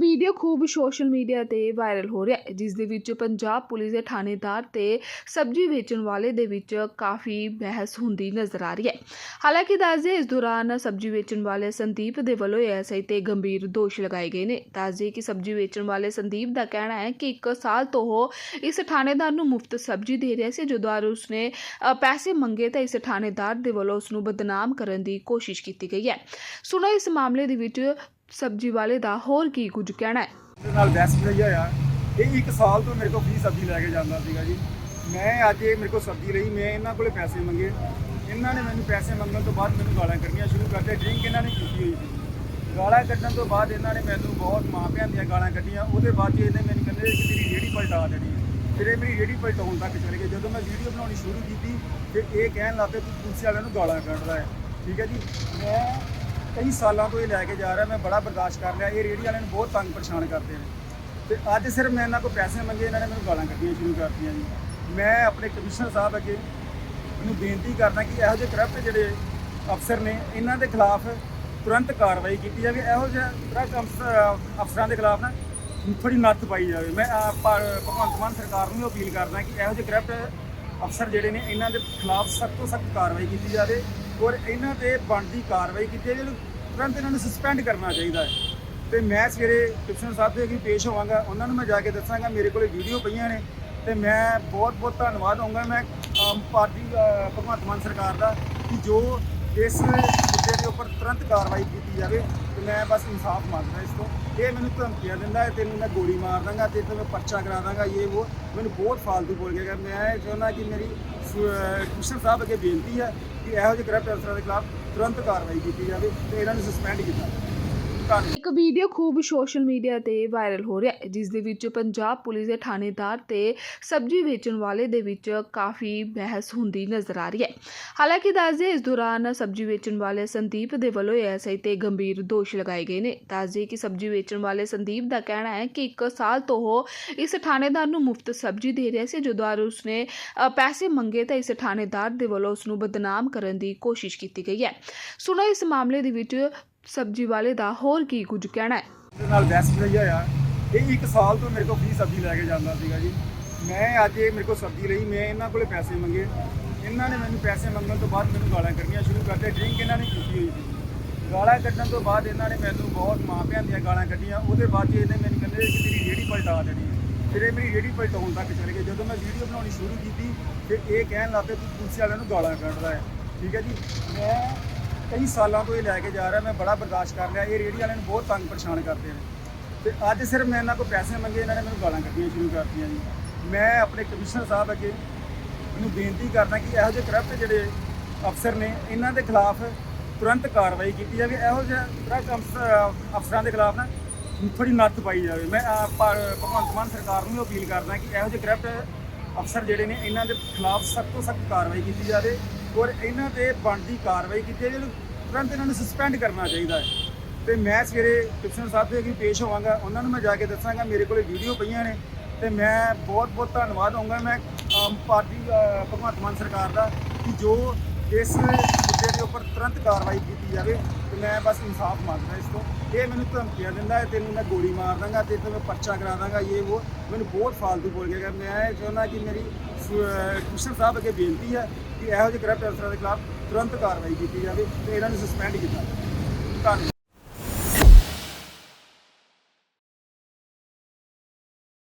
Video ਖੂਬ social media ਤੇ viral ਹੋ ਰਿਹਾ ਹੈ ਜਿਸ ਦੇ ਵਿੱਚ ਪੰਜਾਬ ਪੁਲਿਸ ਦੇ ਥਾਣੇਦਾਰ ਤੇ ਸਬਜ਼ੀ ਵੇਚਣ ਵਾਲੇ ਦੇ ਵਿੱਚ ਕਾਫੀ ਬਹਿਸ ਹੁੰਦੀ ਨਜ਼ਰ ਆ ਰਹੀ ਹੈ। ਹਾਲਾਂਕਿ ਦੱਸਦੇ ਇਸ ਦੌਰਾਨ ਸਬਜ਼ੀ ਵੇਚਣ ਵਾਲੇ ਸੰਦੀਪ ਦੇ ਵੱਲੋਂ ਐਸਆਈ ਤੇ ਗੰਭੀਰ ਦੋਸ਼ ਲਗਾਏ ਗਏ ਨੇ। ਦੱਸਦੇ ਕਿ ਸਬਜ਼ੀ ਵੇਚਣ ਵਾਲੇ ਸੰਦੀਪ ਦਾ ਕਹਿਣਾ ਹੈ ਕਿ 1 ਸਾਲ ਤੋਂ ਉਹ ਇਸ ਥਾਣੇਦਾਰ ਨੂੰ ਮੁਫਤ ਸਬਜ਼ੀ ਦੇ ਰਿਹਾ ਸੀ ਜਦੋਂ ਆਰ ਉਸਨੇ ਪੈਸੇ ਮੰਗੇ ਤਾਂ ਇਸ ਥਾਣੇਦਾਰ ਦੇ ਵੱਲੋਂ ਉਸ ਨੂੰ ਬਦਨਾਮ ਕਰਨ ਦੀ ਕੋਸ਼ਿਸ਼ ਕੀਤੀ ਗਈ ਹੈ। ਸੁਣੋ ਇਸ ਮਾਮਲੇ ਦੇ ਵਿੱਚ ਸਬਜ਼ੀ ਵਾਲੇ ਦਾ ਹੋਰ ਕੀ ਕੁਝ ਕਹਿਣਾ ਹੈ? ਦੇ ਨਾਲ ਬੈਸ ਰਹੀ ਆ। ਇਹ ਇੱਕ ਸਾਲ ਤੋਂ ਮੇਰੇ ਕੋਲ ਫ੍ਰੀ ਸਬਜ਼ੀ ਲੈ ਕੇ ਜਾਂਦਾ ਸੀਗਾ ਜੀ। ਮੈਂ ਅੱਜ ਇਹ ਮੇਰੇ ਕੋਲ ਸਬਜ਼ੀ ਲਈ, ਮੈਂ ਇਹਨਾਂ ਕੋਲੇ ਪੈਸੇ ਮੰਗੇ। ਇਹਨਾਂ ਨੇ ਮੈਨੂੰ ਪੈਸੇ ਮੰਗਣ ਤੋਂ ਬਾਅਦ ਮੈਨੂੰ ਗਾਲਾਂ ਕੱਢਣੀਆਂ ਸ਼ੁਰੂ ਕਰਤੇ ਡਰਿੰਕ ਇਹਨਾਂ ਨੇ ਕੀਤੀ ਹੋਈ ਸੀ। ਗਾਲਾਂ ਕੱਢਣ ਤੋਂ ਬਾਅਦ ਇਹਨਾਂ ਨੇ ਮੈਨੂੰ ਬਹੁਤ ਮਾਪਿਆਂ ਦੀਆਂ ਗਾਲਾਂ ਕੱਢੀਆਂ। ਉਹਦੇ ਬਾਅਦ 'ਚ ਇਹਨੇ ਮੈਨੂੰ ਕਹਿੰਦੇ ਕਿ ਤੇਰੀ ਰੇੜੀ ਪਲਟਾ ਦੇਣੀ ਹੈ। ਫਿਰ ਇਹ ਮੇਰੀ ਰੇੜੀ ਪਲਟਾਉਣ ਤੱਕ ਚਲੇ ਗਏ। ਜਦੋਂ ਮੈਂ ਵੀਡੀਓ ਬਣਾਉਣੀ ਸ਼ੁਰੂ ਕੀਤੀ, ਫਿਰ ਇਹ ਕਹਿਣ ਲੱਗ ਪਏ ਤੂੰ ਪੁਲਿਸ ਵਾਲਿਆਂ ਨੂੰ ਗਾਲਾਂ ਕੱਢਦਾ ਹੈ। ਠੀਕ ਹੈ ਜੀ? ਮੈਂ ਕਈ ਸਾਲਾਂ ਤੋਂ ਇਹ ਲੈ ਕੇ ਜਾ ਰਿਹਾ ਮੈਂ ਬੜਾ ਬਰਦਾਸ਼ਤ ਕਰ ਲਿਆ। ਇਹ ਰੇੜੀ ਵਾਲਿਆਂ ਨੂੰ ਬਹੁਤ ਤੰਗ ਪਰੇਸ਼ਾਨ ਕਰਦੇ ਨੇ। ਤੇ ਅੱਜ ਸਿਰਫ ਮੈਂ ਇਹਨਾਂ ਕੋਲ ਪੈਸੇ ਮੰਗੇ ਇਹਨਾਂ ਨੇ ਮੈਨੂੰ ਗਾਲਾਂ ਕੱਢੀਆਂ ਸ਼ੁਰੂ ਕਰਤੀਆਂ ਜੀ। ਮੈਂ ਆਪਣੇ ਕਮਿਸ਼ਨਰ ਸਾਹਿਬ ਅੱਗੇ ਨੂੰ ਬੇਨਤੀ ਕਰਦਾ ਕਿ ਇਹੋ ਜਿਹੇ ਕਰਪਟ ਜਿਹੜੇ ਅਫਸਰ ਨੇ ਇਹਨਾਂ ਦੇ ਖਿਲਾਫ ਤੁਰੰਤ ਕਾਰਵਾਈ ਕੀਤੀ ਜਾਵੇ। ਇਹੋ ਜਿਹਾ ਕਰਪਟ ਅਫਸਰ ਅਫਸਰਾਂ ਦੇ ਖਿਲਾਫ ਨਾ ਥੋੜੀ ਨੱਥ ਪਾਈ ਜਾਵੇ। ਮੈਂ ਅਹ, ਭਗਵੰਤ ਮਾਨ ਸਰਕਾਰ ਨੂੰ ਵੀ ਅਪੀਲ ਕਰਦਾ ਕਿ ਇਹੋ ਜਿਹੇ ਕਰਪਟ ਅਫਸਰ ਜਿਹੜੇ ਨੇ ਇਹਨਾਂ ਦੇ ਖਿਲਾਫ ਸਖਤ ਤੋਂ ਸਖਤ ਕਾਰਵਾਈ ਕੀਤੀ ਜਾਵੇ। ਔਰ ਇਹਨਾਂ ਤੇ ਬਣਦੀ ਕਾਰਵਾਈ ਕੀਤੀ ਜਾਵੇ ਇਹਨੂੰ ਤੁਰੰਤ ਇਹਨਾਂ ਨੂੰ ਸਸਪੈਂਡ ਕਰਨਾ ਚਾਹੀਦਾ ਹੈ। ਤੇ ਮੈਂ ਸਵੇਰੇ ਕ੍ਰਿਸ਼ਨ ਸਾਹਿਬ ਦੇ ਅੱਗੇ ਪੇਸ਼ ਹੋਵਾਂਗਾ, ਉਹਨਾਂ ਨੂੰ ਮੈਂ ਜਾ ਕੇ ਦੱਸਾਂਗਾ, ਮੇਰੇ ਕੋਲੇ ਵੀਡੀਓ ਪਈਆਂ ਨੇ, ਤੇ ਮੈਂ ਬਹੁਤ ਬਹੁਤ ਧੰਨਵਾਦ ਹੋਊਂਗਾ। ਮੈਂ ਆਮ ਪਾਰਟੀ ਭਗਵੰਤ ਮਾਨ ਸਰਕਾਰ ਦਾ, ਕਿ ਜੋ ਇਸ ਮੁੱਦੇ ਦੇ ਉੱਪਰ ਤੁਰੰਤ ਕਾਰਵਾਈ ਕੀਤੀ ਜਾਵੇ ਤੇ ਮੈਂ ਬਸ ਇਨਸਾਫ ਮੰਗਦਾ ਇਸ ਤੋਂ। ਇਹ ਮੈਨੂੰ ਧਮਕੀਆਂ ਦਿੰਦਾ ਹੈ, ਤੈਨੂੰ ਮੈਂ ਗੋਲੀ ਮਾਰ ਦਾਂਗਾ ਤੇ ਤੇ ਮੈਂ ਪਰਚਾ ਕਰਾ ਦਾਂਗਾ, ਇਹ ਉਹ ਮੈਨੂੰ ਬਹੁਤ ਫਾਲਤੂ ਬੋਲ ਗਿਆ। ਮੈਂ ਚਾਹੁੰਦਾ ਕਿ ਮੇਰੀ ਕਮਿਸ਼ਨਰ ਸਾਹਿਬ ਅੱਗੇ ਬੇਨਤੀ ਹੈ ਕਿ ਇਹੋ ਜਿਹੇ ਕਰਪਟ ਅਫਸਰਾਂ ਦੇ ਖਿਲਾਫ ਤੁਰੰਤ ਕਾਰਵਾਈ ਕੀਤੀ ਜਾਵੇ ਤੇ ਇਹਨਾਂ ਨੂੰ ਸਸਪੈਂਡ ਕੀਤਾ ਜਾਵੇ। ਧੰਨਵਾਦ ਇੱਕ ਵੀਡੀਓ ਖੂਬ ਸੋਸ਼ਲ ਮੀਡੀਆ ਤੇ ਵਾਇਰਲ ਹੋ ਰਿਹਾ ਹੈ, ਜਿਸ ਦੇ ਵਿੱਚ ਪੰਜਾਬ ਪੁਲਿਸ ਦੇ ਥਾਣੇਦਾਰ ਤੇ ਸਬਜ਼ੀ ਵੇਚਣ ਵਾਲੇ ਦੇ ਵਿੱਚ ਕਾਫੀ ਬਹਿਸ ਹੁੰਦੀ ਨਜ਼ਰ ਆ ਰਹੀ ਹੈ। ਹਾਲਾਂਕਿ ਦੱਸਦੇ ਇਸ ਦੌਰਾਨ ਸਬਜ਼ੀ ਵੇਚਣ ਵਾਲੇ ਸੰਦੀਪ ਦੇ ਵੱਲੋਂ ਐਸਆਈ ਤੇ ਗੰਭੀਰ ਦੋਸ਼ ਲਗਾਏ ਗਏ ਨੇ। ਦੱਸਦੇ ਕਿ ਸਬਜ਼ੀ ਵੇਚਣ ਵਾਲੇ ਸੰਦੀਪ ਦਾ ਕਹਿਣਾ ਹੈ ਕਿ 1 ਸਾਲ ਤੋਂ ਉਹ ਇਸ ਥਾਣੇਦਾਰ ਨੂੰ ਮੁਫਤ ਸਬਜ਼ੀ ਦੇ ਰਿਹਾ ਸੀ। ਜਦੋਂ ਆਰ ਉਸਨੇ ਪੈਸੇ ਮੰਗੇ ਤਾਂ ਇਸ ਥਾਣੇਦਾਰ ਦੇ ਵੱਲੋਂ ਉਸ ਨੂੰ ਬਦਨਾਮ ਕਰਨ ਦੀ ਕੋਸ਼ਿਸ਼ ਕੀਤੀ ਗਈ ਹੈ। ਸੁਣੋ, ਇਸ ਮਾਮਲੇ ਦੇ ਵਿੱਚ ਸਬਜ਼ੀ ਵਾਲੇ ਦਾ ਹੋਰ ਕੀ ਕੁਝ ਕਹਿਣਾ ਹੈ? ਦੇ ਨਾਲ ਬੈਸ ਰਹੀ ਆ। ਇਹ ਇੱਕ ਸਾਲ ਤੋਂ ਮੇਰੇ ਕੋਲ ਫ੍ਰੀ ਸਬਜ਼ੀ ਲੈ ਕੇ ਜਾਂਦਾ ਸੀਗਾ ਜੀ। ਮੈਂ ਅੱਜ ਇਹ ਮੇਰੇ ਕੋਲ ਸਬਜ਼ੀ ਲਈ, ਮੈਂ ਇਹਨਾਂ ਕੋਲੇ ਪੈਸੇ ਮੰਗੇ। ਇਹਨਾਂ ਨੇ ਮੈਨੂੰ ਪੈਸੇ ਮੰਗਣ ਤੋਂ ਬਾਅਦ ਮੈਨੂੰ ਗਾਲਾਂ ਕੱਢਣੀਆਂ ਸ਼ੁਰੂ ਕਰਦੇ। ਡਰਿੰਕ ਇਹਨਾਂ ਨੇ ਕੀਤੀ ਹੋਈ ਸੀ। ਗਾਲਾਂ ਕੱਢਣ ਤੋਂ ਬਾਅਦ ਇਹਨਾਂ ਨੇ ਮੈਨੂੰ ਬਹੁਤ ਮਾਪਿਆਂ ਦੀਆਂ ਗਾਲਾਂ ਕੱਢੀਆਂ। ਉਹਦੇ ਬਾਅਦ 'ਚ ਇਹਨੇ ਮੈਨੂੰ ਕਹਿੰਦੇ ਕਿ ਤੇਰੀ ਰੇੜੀ ਪਲਟਾ ਦੇਣੀ ਹੈ। ਫਿਰ ਇਹ ਮੇਰੀ ਰੇੜੀ ਪਲਟਾਉਣ ਤੱਕ ਚਲੇ ਗਏ। ਜਦੋਂ ਮੈਂ ਵੀਡੀਓ ਬਣਾਉਣੀ ਸ਼ੁਰੂ ਕੀਤੀ, ਫਿਰ ਇਹ ਕਹਿਣ ਲੱਗ ਪਏ ਤੂੰ ਪੁਲਿਸ ਵਾਲਿਆਂ ਨੂੰ ਗਾਲਾਂ ਕੱਢਦਾ ਹੈ। ਠੀਕ ਹੈ ਜੀ? ਮੈਂ ਕਈ ਸਾਲਾਂ ਤੋਂ ਇਹ ਲੈ ਕੇ ਜਾ ਰਿਹਾ ਮੈਂ ਬੜਾ ਬਰਦਾਸ਼ਤ ਕਰ ਰਿਹਾ ਇਹ ਰੇੜੀ ਵਾਲਿਆਂ ਨੂੰ ਬਹੁਤ ਤੰਗ ਪਰੇਸ਼ਾਨ ਕਰਦੇ ਨੇ। ਤੇ ਅੱਜ ਸਿਰਫ ਮੈਂ ਇਹਨਾਂ ਕੋਲ ਪੈਸੇ ਮੰਗੇ ਇਹਨਾਂ ਨੇ ਮੈਨੂੰ ਗਾਲਾਂ ਕੱਢਣੀਆਂ ਸ਼ੁਰੂ ਕਰਤੀਆਂ ਜੀ। ਮੈਂ ਆਪਣੇ ਕਮਿਸ਼ਨਰ ਸਾਹਿਬ ਅੱਗੇ ਮੈਨੂੰ ਬੇਨਤੀ ਕਰਦਾ ਕਿ ਇਹੋ ਜਿਹੇ ਕਰਪਟ ਜਿਹੜੇ ਅਫਸਰ ਨੇ ਇਹਨਾਂ ਦੇ ਖਿਲਾਫ ਤੁਰੰਤ ਕਾਰਵਾਈ ਕੀਤੀ ਜਾਵੇ। ਇਹੋ ਜਿਹੇ ਕਰਪਟ ਅਫਸਰ ਅਫਸਰਾਂ ਦੇ ਖਿਲਾਫ ਨਾ ਥੋੜੀ ਨੱਥ ਪਾਈ ਜਾਵੇ। ਮੈਂ ਅਹ, ਭਗਵੰਤ ਮਾਨ ਸਰਕਾਰ ਨੂੰ ਅਪੀਲ ਕਰਦਾ ਕਿ ਇਹੋ ਜਿਹੇ ਕਰਪਟ ਅਫਸਰ ਜਿਹੜੇ ਨੇ ਇਹਨਾਂ ਦੇ ਖਿਲਾਫ ਸਖਤ ਤੋਂ ਸਖਤ ਕਾਰਵਾਈ ਕੀਤੀ ਜਾਵੇ। ਔਰ ਇਹਨਾਂ ਤੇ ਬਣਦੀ ਕਾਰਵਾਈ ਕੀਤੀ ਜਾਵੇ ਇਹਨੂੰ ਤੁਰੰਤ ਇਹਨਾਂ ਨੂੰ ਸਸਪੈਂਡ ਕਰਨਾ ਚਾਹੀਦਾ ਹੈ। ਤੇ ਮੈਂ ਸਵੇਰੇ ਕ੍ਰਿਸ਼ਨ ਸਾਹਿਬ ਦੇ ਅੱਗੇ ਪੇਸ਼ ਹੋਵਾਂਗਾ, ਉਹਨਾਂ ਨੂੰ ਮੈਂ ਜਾ ਕੇ ਦੱਸਾਂਗਾ, ਮੇਰੇ ਕੋਲੇ ਵੀਡੀਓ ਪਈਆਂ ਨੇ, ਤੇ ਮੈਂ ਬਹੁਤ ਬਹੁਤ ਧੰਨਵਾਦ ਹੋਊਂਗਾ। ਮੈਂ ਆਮ ਪਾਰਟੀ ਭਗਵੰਤ ਮਾਨ ਸਰਕਾਰ ਦਾ ਕਿ ਜੋ ਇਸ ਦੇ ਉੱਪਰ ਤੁਰੰਤ ਕਾਰਵਾਈ ਕੀਤੀ ਜਾਵੇ ਤੇ ਮੈਂ ਬਸ ਇਨਸਾਫ ਮੰਗਦਾ ਇਸ ਤੋਂ। ਇਹ ਮੈਨੂੰ ਧਮਕੀਆਂ ਦਿੰਦਾ ਹੈ ਤੈਨੂੰ ਮੈਂ ਗੋਲੀ ਮਾਰ ਦਾਂਗਾ ਤੇ ਤੇ ਮੈਂ ਪਰਚਾ ਕਰਾ ਦਾਂਗਾ ਇਹ ਉਹ ਮੈਨੂੰ ਬਹੁਤ ਫਾਲਤੂ ਬੋਲ ਗਿਆ ਮੈਂ ਚਾਹੁੰਦਾ ਕਿ ਮੇਰੀ ਕਮਿਸ਼ਨਰ ਸਾਹਿਬ ਅੱਗੇ ਬੇਨਤੀ ਹੈ ਕਿ ਇਹੋ ਜਿਹੇ ਕਰਪਟ ਅਫਸਰਾਂ ਦੇ ਖਿਲਾਫ ਤੁਰੰਤ ਕਾਰਵਾਈ ਕੀਤੀ ਜਾਵੇ ਤੇ ਇਹਨਾਂ ਨੂੰ ਸਸਪੈਂਡ ਕੀਤਾ ਜਾਵੇ। ਧੰਨਵਾਦ।